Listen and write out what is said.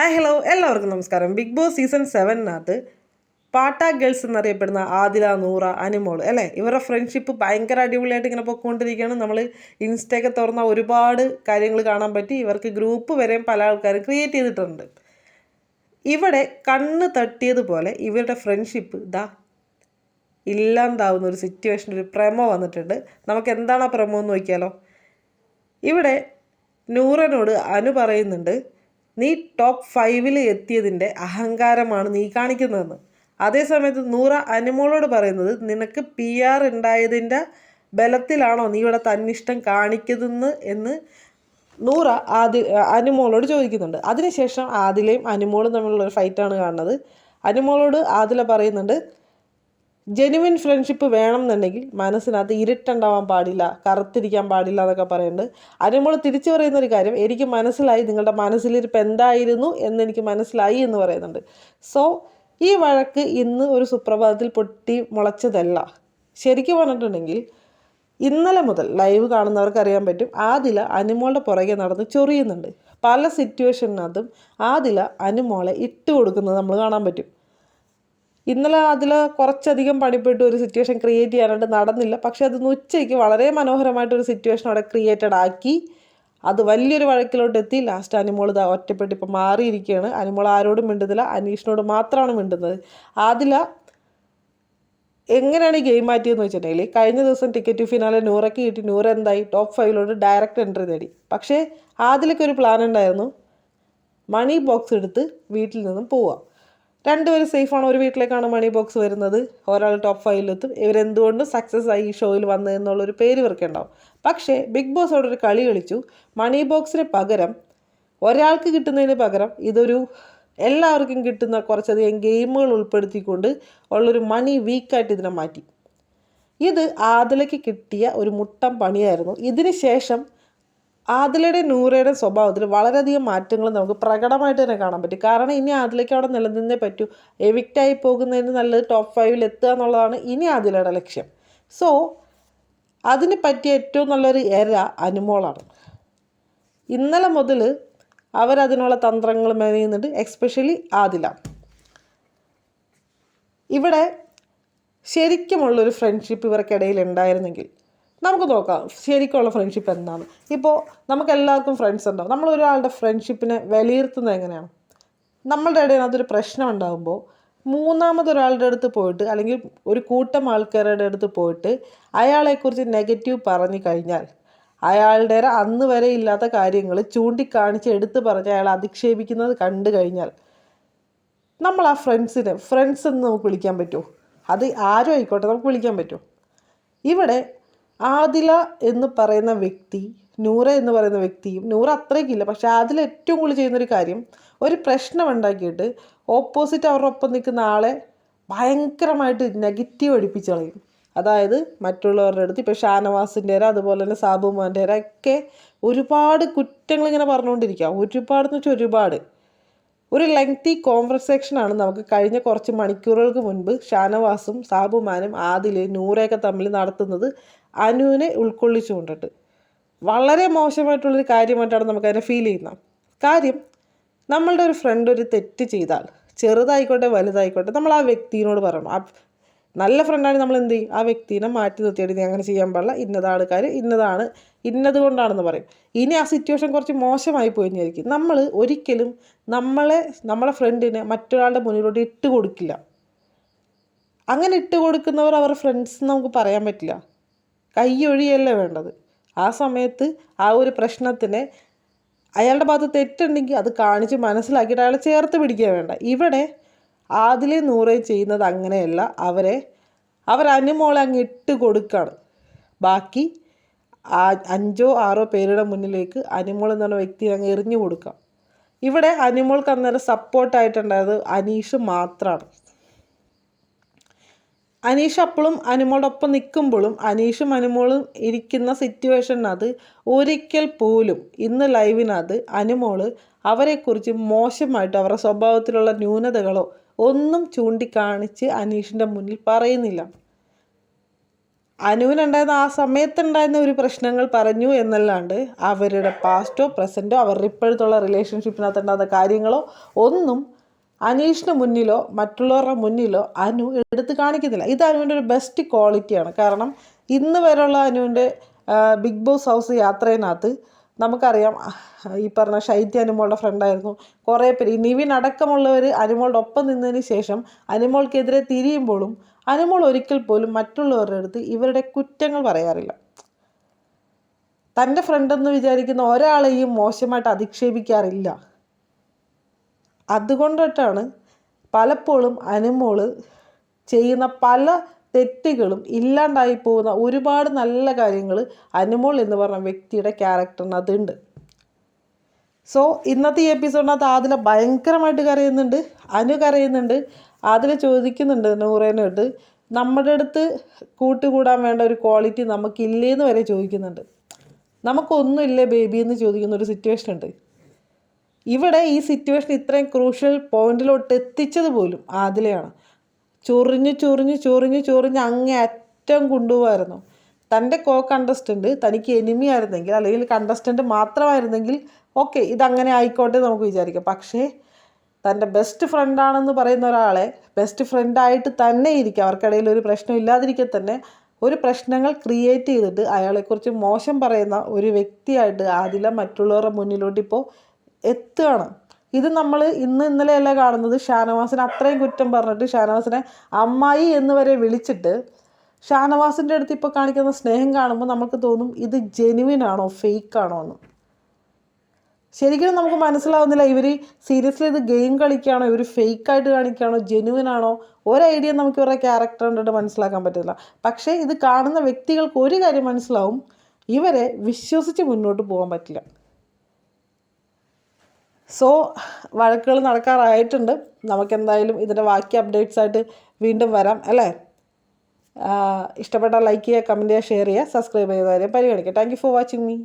Hi hello എല്ലാവർക്കും നമസ്കാരം. Big boss season സെവനിനകത്ത് പാട്ട ഗേൾസ് എന്നറിയപ്പെടുന്ന ആദില നൂറ അനിമോൾ അല്ലേ? ഇവരുടെ ഫ്രണ്ട്ഷിപ്പ് ഭയങ്കര അടിപൊളിയായിട്ട് ഇങ്ങനെ പൊയ്ക്കൊണ്ടിരിക്കുകയാണ് നമ്മൾ ഇൻസ്റ്റയൊക്കെ തുറന്ന ഒരുപാട് കാര്യങ്ങൾ കാണാൻ പറ്റി. ഇവർക്ക് ഗ്രൂപ്പ് വരെയും പല ആൾക്കാരും ക്രിയേറ്റ് ചെയ്തിട്ടുണ്ട്. ഇവിടെ കണ്ണ് തട്ടിയതുപോലെ ഇവരുടെ ഫ്രണ്ട്ഷിപ്പ് ഇതാ ഇല്ലാണ്ടാവുന്ന ഒരു സിറ്റുവേഷൻ ഒരു പ്രമോ വന്നിട്ടുണ്ട്. നമുക്ക് എന്താണ് ആ പ്രമോ എന്ന് നോക്കിയാലോ? ഇവിടെ നൂറനോട് അനു പറയുന്നുണ്ട് നീ ടോപ്പ് ഫൈവിൽ എത്തിയതിന്റെ അഹങ്കാരമാണ് നീ കാണിക്കുന്നതെന്ന്. അതേസമയത്ത് നൂറ അനുമോളോട് പറയുന്നത് നിനക്ക് പി ആർ ഉണ്ടായതിന്റെ ബലത്തിലാണോ നീ ഇവിടെ തന്നിഷ്ടം കാണിക്കുന്നതെന്ന്? എന്ന് നൂറ ആദി അനുമോളോട് ചോദിക്കുന്നുണ്ട്. അതിനുശേഷം ആദിലയും അനുമോളും തമ്മിലുള്ള ഒരു ഫൈറ്റാണ് കാണുന്നത്. അനുമോളോട് ആദില പറയുന്നുണ്ട് ജെനുവിൻ ഫ്രണ്ട്ഷിപ്പ് വേണം എന്നുണ്ടെങ്കിൽ മനസ്സിനകത്ത് ഇരുട്ടുണ്ടാവാൻ പാടില്ല കറുത്തിരിക്കാൻ പാടില്ല എന്നൊക്കെ പറയുന്നുണ്ട്. അതിനുമ്പോൾ തിരിച്ചു പറയുന്ന ഒരു കാര്യം എനിക്ക് മനസ്സിലായി നിങ്ങളുടെ മനസ്സിലിരിപ്പ് എന്തായിരുന്നു എന്നെനിക്ക് മനസ്സിലായി എന്ന് പറയുന്നുണ്ട്. സോ ഈ വഴക്ക് ഇന്ന് ഒരു സുപ്രഭാതത്തിൽ പൊട്ടി മുളച്ചതല്ല. ശരിക്കും പറഞ്ഞിട്ടുണ്ടെങ്കിൽ ഇന്നലെ മുതൽ ലൈവ് കാണുന്നവർക്ക് അറിയാൻ പറ്റും ആദില അനുമോളുടെ പുറകെ നടന്ന് ചൊറിയുന്നുണ്ട്. പല സിറ്റുവേഷനകത്തും ആദില അനുമോളെ ഇട്ട് കൊടുക്കുന്നത് നമ്മൾ കാണാൻ പറ്റും. ഇന്നലെ അതിൽ കുറച്ചധികം പണിപ്പെട്ട് ഒരു സിറ്റുവേഷൻ ക്രിയേറ്റ് ചെയ്യാനായിട്ട് നടന്നില്ല. പക്ഷേ അത് ഉച്ചയ്ക്ക് വളരെ മനോഹരമായിട്ടൊരു സിറ്റുവേഷൻ അവിടെ ക്രിയേറ്റഡ് ആക്കി. അത് വലിയൊരു വഴക്കിലോട്ട് എത്തി. ലാസ്റ്റ് അനിമോൾ ഇതാ ഒറ്റപ്പെട്ട് ഇപ്പം മാറിയിരിക്കുകയാണ്. അനിമോൾ ആരോടും മിണ്ടുന്നില്ല. അനീഷിനോട് മാത്രമാണ് മിണ്ടുന്നത്. ആദില എങ്ങനെയാണ് ഗെയിം മാറ്റിയെന്ന് വെച്ചിട്ടുണ്ടെങ്കിൽ കഴിഞ്ഞ ദിവസം ടിക്കറ്റ് ഫിനാലെ നൂറയ്ക്ക് കിട്ടി. നൂറ് എന്തായി? ടോപ്പ് ഫൈവിലോട്ട് ഡയറക്റ്റ് എൻട്രി നേടി. പക്ഷേ ആദിലൊക്കെ ഒരു പ്ലാൻ ഉണ്ടായിരുന്നു. മണി ബോക്സ് എടുത്ത് വീട്ടിൽ നിന്നും പോവാം. രണ്ടുപേരും സേഫാണ്. ഒരു വീട്ടിലേക്കാണ് മണി ബോക്സ് വരുന്നത്. ഒരാൾ ടോപ്പ് ഫൈവിലെത്തും ഇവരെന്തുകൊണ്ട് സക്സസ് ആയി ഈ ഷോയിൽ വന്നതെന്നുള്ളൊരു പേര് ഇവർക്ക് ഉണ്ടാവും പക്ഷേ ബിഗ് ബോസ് ഒരു കളി കളിച്ചു. മണി ബോക്സിന് പകരം ഒരാൾക്ക് കിട്ടുന്നതിന് പകരം ഇതൊരു എല്ലാവർക്കും കിട്ടുന്ന കുറച്ചധികം ഗെയിമുകൾ ഉൾപ്പെടുത്തിക്കൊണ്ട് ഉള്ളൊരു മണി വീക്കായിട്ട് ഇതിനെ മാറ്റി. ഇത് ആദിലയ്ക്ക് കിട്ടിയ ഒരു മുട്ടം പണിയായിരുന്നു. ഇതിന് ശേഷം ആദിലയുടെ നൂറയുടെ സ്വഭാവത്തിൽ വളരെയധികം മാറ്റങ്ങൾ നമുക്ക് പ്രകടമായിട്ട് തന്നെ കാണാൻ പറ്റും. കാരണം ഇനി ആദിലയ്ക്ക് അവിടെ നിലനിന്നേ പറ്റൂ. എവിക്റ്റായി പോകുന്നതിന് നല്ലത് ടോപ്പ് ഫൈവിൽ എത്തുക എന്നുള്ളതാണ് ഇനി ആദിലയുടെ ലക്ഷ്യം. സോ അതിന് പറ്റിയ ഏറ്റവും നല്ലൊരു എര അനുമോളാണ്. ഇന്നലെ മുതൽ അവരതിനുള്ള തന്ത്രങ്ങൾ മെനയുന്നുണ്ട് എക്സ്പെഷ്യലി ആദില. ഇവിടെ ശരിക്കുമുള്ളൊരു ഫ്രണ്ട്ഷിപ്പ് ഇവർക്കിടയിൽ ഉണ്ടായിരുന്നെങ്കിൽ നമുക്ക് നോക്കാം. ശരിക്കുള്ള ഫ്രണ്ട്ഷിപ്പ് എന്താണ്? ഇപ്പോൾ നമുക്ക് എല്ലാവർക്കും ഫ്രണ്ട്സ് ഉണ്ടാവും നമ്മൾ ഒരാളുടെ ഫ്രണ്ട്ഷിപ്പിനെ വിലയിരുത്തുന്നത് എങ്ങനെയാണ്? നമ്മളുടെ ഇടയിൽ അതൊരു പ്രശ്നം ഉണ്ടാകുമ്പോൾ മൂന്നാമതൊരാളുടെ അടുത്ത് പോയിട്ട് അല്ലെങ്കിൽ ഒരു കൂട്ടം ആൾക്കാരുടെ അടുത്ത് പോയിട്ട് അയാളെക്കുറിച്ച് നെഗറ്റീവ് പറഞ്ഞു കഴിഞ്ഞാൽ അയാളുടെ അന്ന് വരെ ഇല്ലാത്ത കാര്യങ്ങൾ ചൂണ്ടിക്കാണിച്ച് എടുത്ത് പറഞ്ഞ് അയാൾ അധിക്ഷേപിക്കുന്നത് കണ്ടു കഴിഞ്ഞാൽ നമ്മൾ ആ ഫ്രണ്ട്സിനെ ഫ്രണ്ട്സ് എന്ന് നമുക്ക് വിളിക്കാൻ പറ്റുമോ? അത് ആരും ആയിക്കോട്ടെ നമുക്ക് വിളിക്കാൻ പറ്റുമോ? ഇവിടെ ആദില എന്ന് പറയുന്ന വ്യക്തി നൂറ എന്ന് പറയുന്ന വ്യക്തിയും നൂറ അത്രയ്ക്കില്ല പക്ഷെ ആദില ഏറ്റവും കൂടുതൽ ചെയ്യുന്നൊരു കാര്യം ഒരു പ്രശ്നം ഉണ്ടാക്കിയിട്ട് ഓപ്പോസിറ്റ് അവരുടെ ഒപ്പം നിൽക്കുന്ന ആളെ ഭയങ്കരമായിട്ട് നെഗറ്റീവ് അടിപ്പിച്ച് കളയും. അതായത് മറ്റുള്ളവരുടെ അടുത്ത് ഇപ്പോൾ ഷാനവാസിന്റെ അതുപോലെ തന്നെ സാബുമാന്റെ ഒക്കെ ഒരുപാട് കുറ്റങ്ങൾ ഇങ്ങനെ പറഞ്ഞുകൊണ്ടിരിക്കുക ഒരുപാട് എന്ന് വെച്ചാൽ ഒരുപാട്. ഒരു ലെങ്തി കോൺവെർസേഷനാണ് നമുക്ക് കഴിഞ്ഞ കുറച്ച് മണിക്കൂറുകൾക്ക് മുൻപ് ഷാനവാസും സാബുമാനും ആദിൽ നൂറയൊക്കെ തമ്മിൽ നടത്തുന്നത് അനുവിനെ ഉൾക്കൊള്ളിച്ചുകൊണ്ടിട്ട്. വളരെ മോശമായിട്ടുള്ളൊരു കാര്യമായിട്ടാണ് നമുക്കതിനെ ഫീൽ ചെയ്യുന്നത്. കാര്യം നമ്മളുടെ ഒരു ഫ്രണ്ട് ഒരു തെറ്റ് ചെയ്താൽ ചെറുതായിക്കോട്ടെ വലുതായിക്കോട്ടെ നമ്മൾ ആ വ്യക്തിയോട് പറയണം. ആ നല്ല ഫ്രണ്ടാണ് നമ്മൾ എന്ത് ചെയ്യും? ആ വ്യക്തിനെ മാറ്റി നിർത്തിയിട്ട് നീ അങ്ങനെ ചെയ്യാൻ പാടില്ല. ഇന്നതാണ് കാര്യം. ഇന്നതാണ്. ഇന്നത് കൊണ്ടാണെന്ന് പറയും. ഇനി ആ സിറ്റുവേഷൻ കുറച്ച് മോശമായി പോയിരിക്കും നമ്മൾ ഒരിക്കലും നമ്മളെ നമ്മളെ ഫ്രണ്ടിനെ മറ്റൊരാളുടെ മുന്നിലോട്ട് ഇട്ട് കൊടുക്കില്ല. അങ്ങനെ ഇട്ട് കൊടുക്കുന്നവർ അവരുടെ ഫ്രണ്ട്സ് നമുക്ക് പറയാൻ പറ്റില്ല. കൈയൊഴിയല്ലേ വേണ്ടത്. ആ സമയത്ത് ആ ഒരു പ്രശ്നത്തിനെ അയാളുടെ ഭാഗത്ത് തെറ്റുണ്ടെങ്കിൽ അത് കാണിച്ച് മനസ്സിലാക്കിയിട്ട് അയാളെ ചേർത്ത് പിടിക്കുക വേണ്ട. ഇവിടെ ആദിലെ നൂറെ ചെയ്യുന്നത് അങ്ങനെയല്ല. അവരെ അവർ അനുമോളെ അങ്ങ് ഇട്ട് കൊടുക്കുകയാണ് ബാക്കി അഞ്ചോ ആറോ പേരുടെ മുന്നിലേക്ക് അനുമോൾ എന്ന് പറഞ്ഞ വ്യക്തി അങ്ങ് എറിഞ്ഞു കൊടുക്കാം. ഇവിടെ അനുമോൾക്ക് അന്നേരം സപ്പോർട്ടായിട്ടുണ്ടായത് അനീഷ് മാത്രമാണ് അനീഷ് അപ്പോഴും അനുമോടൊപ്പം നിൽക്കുമ്പോഴും അനീഷും അനുമോളും ഇരിക്കുന്ന സിറ്റുവേഷനകത്ത് ഒരിക്കൽ പോലും ഇന്ന് ലൈവിനകത്ത് അനുമോൾ അവരെക്കുറിച്ച് മോശമായിട്ട് അവരുടെ സ്വഭാവത്തിലുള്ള ന്യൂനതകളോ ഒന്നും ചൂണ്ടിക്കാണിച്ച് അനീഷിന്റെ മുന്നിൽ പറയുന്നില്ല. അനുവിനുണ്ടായിരുന്ന ആ സമയത്തുണ്ടായിരുന്ന ഒരു പ്രശ്നങ്ങൾ പറഞ്ഞു എന്നല്ലാണ്ട് അവരുടെ പാസ്റ്റോ പ്രസന്റോ അവരുടെ ഇപ്പോഴത്തുള്ള റിലേഷൻഷിപ്പിനകത്തുണ്ടാകുന്ന കാര്യങ്ങളോ ഒന്നും അനീഷിന് മുന്നിലോ മറ്റുള്ളവരുടെ മുന്നിലോ അനു എടുത്ത് കാണിക്കുന്നില്ല. ഇത് അനുവിന്റെ ഒരു ബെസ്റ്റ് ക്വാളിറ്റിയാണ് കാരണം ഇന്ന് വരെയുള്ള അനുവിന്റെ ബിഗ് ബോസ് ഹൗസ് യാത്രയിനകത്ത് നമുക്കറിയാം ഈ പറഞ്ഞ ശൈത്യ അനുമോളുടെ ഫ്രണ്ടായിരുന്നു കുറേ പേര് ഈ നിവിൻ അടക്കമുള്ളവർ അനുമോളുടെ ഒപ്പം നിന്നതിന് ശേഷം അനുമോൾക്കെതിരെ തിരിയുമ്പോഴും അനുമോൾ ഒരിക്കൽ പോലും മറ്റുള്ളവരുടെ അടുത്ത് ഇവരുടെ കുറ്റങ്ങൾ പറയാറില്ല. തന്റെ ഫ്രണ്ടെന്ന് വിചാരിക്കുന്ന ഒരാളെയും മോശമായിട്ട് അധിക്ഷേപിക്കാറില്ല. അതുകൊണ്ടിട്ടാണ് പലപ്പോഴും അനുമോൾ ചെയ്യുന്ന പല തെറ്റുകളും ഇല്ലാണ്ടായി പോകുന്ന ഒരുപാട് നല്ല കാര്യങ്ങൾ അനുമോൾ എന്ന് പറഞ്ഞ വ്യക്തിയുടെ ക്യാരക്ടറിനകത്തുണ്ട് സോ ഇന്നത്തെ എപ്പിസോഡിനകത്ത് ആദില ഭയങ്കരമായിട്ട് കരയുന്നുണ്ട് അനു കരയുന്നുണ്ട് ആദില ചോദിക്കുന്നുണ്ട് നൂറേനോട്ട് നമ്മുടെ അടുത്ത് കൂട്ടുകൂടാൻ വേണ്ട ഒരു ക്വാളിറ്റി നമുക്കില്ലേന്ന് വരെ ചോദിക്കുന്നുണ്ട്. നമുക്കൊന്നുമില്ലേ ബേബി എന്ന് ചോദിക്കുന്ന ഒരു സിറ്റുവേഷൻ ഉണ്ട്. ഇവിടെ ഈ സിറ്റുവേഷൻ ഇത്രയും ക്രൂഷ്യൽ പോയിന്റിലോട്ട് എത്തിച്ചത് പോലും ആദിലയാണ്. ചൊറിഞ്ഞ് ചൊറിഞ്ഞ് ചൊറിഞ്ഞ് ചൊറിഞ്ഞ് അങ്ങേ അറ്റം കൊണ്ടുപോകായിരുന്നു തന്റെ കോ കണ്ടസ്റ്റന്റ് തനിക്ക് എനിമി ആയിരുന്നെങ്കിൽ അല്ലെങ്കിൽ കണ്ടസ്റ്റന്റ് മാത്രമായിരുന്നെങ്കിൽ ഓക്കെ ഇതങ്ങനെ ആയിക്കോട്ടെ നമുക്ക് വിചാരിക്കാം. പക്ഷേ തന്റെ ബെസ്റ്റ് ഫ്രണ്ടാണെന്ന് പറയുന്ന ഒരാളെ ബെസ്റ്റ് ഫ്രണ്ടായിട്ട് തന്നെ ഇരിക്കുക അവർക്കിടയിൽ ഒരു പ്രശ്നം ഇല്ലാതിരിക്കെ തന്നെ ഒരു പ്രശ്നങ്ങൾ ക്രിയേറ്റ് ചെയ്തിട്ട് അയാളെക്കുറിച്ച് മോശം പറയുന്ന ഒരു വ്യക്തിയായിട്ട് ആദില മറ്റുള്ളവരുടെ മുന്നിലോട്ട് ഇപ്പോൾ എത്തുകയാണ്. ഇത് നമ്മൾ ഇന്ന് ഇന്നലെയല്ല കാണുന്നത്? ഷാനവാസിനെ അത്രയും കുറ്റം പറഞ്ഞിട്ട് ഷാനവാസിനെ അമ്മായി എന്ന് വരെ വിളിച്ചിട്ട് ഷാനവാസിന്റെ അടുത്ത് ഇപ്പോൾ കാണിക്കുന്ന സ്നേഹം കാണുമ്പോൾ നമുക്ക് തോന്നും ഇത് ജെനുവിൻ ആണോ ഫേക്ക് ആണോ എന്ന്. ശരിക്കും നമുക്ക് മനസ്സിലാവുന്നില്ല ഇവർ സീരിയസ്ലി ഇത് ഗെയിം കളിക്കുകയാണോ ഇവർ ഫേക്കായിട്ട് കാണിക്കുകയാണോ ജെനുവിൻ ആണോ? ഒരു ഐഡിയ നമുക്ക് ഇവരുടെ ക്യാരക്ടർ കണ്ടിട്ട് മനസ്സിലാക്കാൻ പറ്റില്ല പക്ഷേ ഇത് കാണുന്ന വ്യക്തികൾക്ക് ഒരു കാര്യം മനസ്സിലാവും ഇവരെ വിശ്വസിച്ച് മുന്നോട്ട് പോകാൻ പറ്റില്ല. സോ വഴക്കുകൾ നടക്കാറായിട്ടുണ്ട്. നമുക്കെന്തായാലും ഇതിന്റെ ബാക്കി അപ്ഡേറ്റ്സ് ആയിട്ട് വീണ്ടും വരാം അല്ലേ? ഇഷ്ടപ്പെട്ട ലൈക്ക് ചെയ്യുക കമന്റ് ചെയ്യുക ഷെയർ ചെയ്യുക സബ്സ്ക്രൈബ് കാര്യം പരിഗണിക്കുക. Thank you for watching me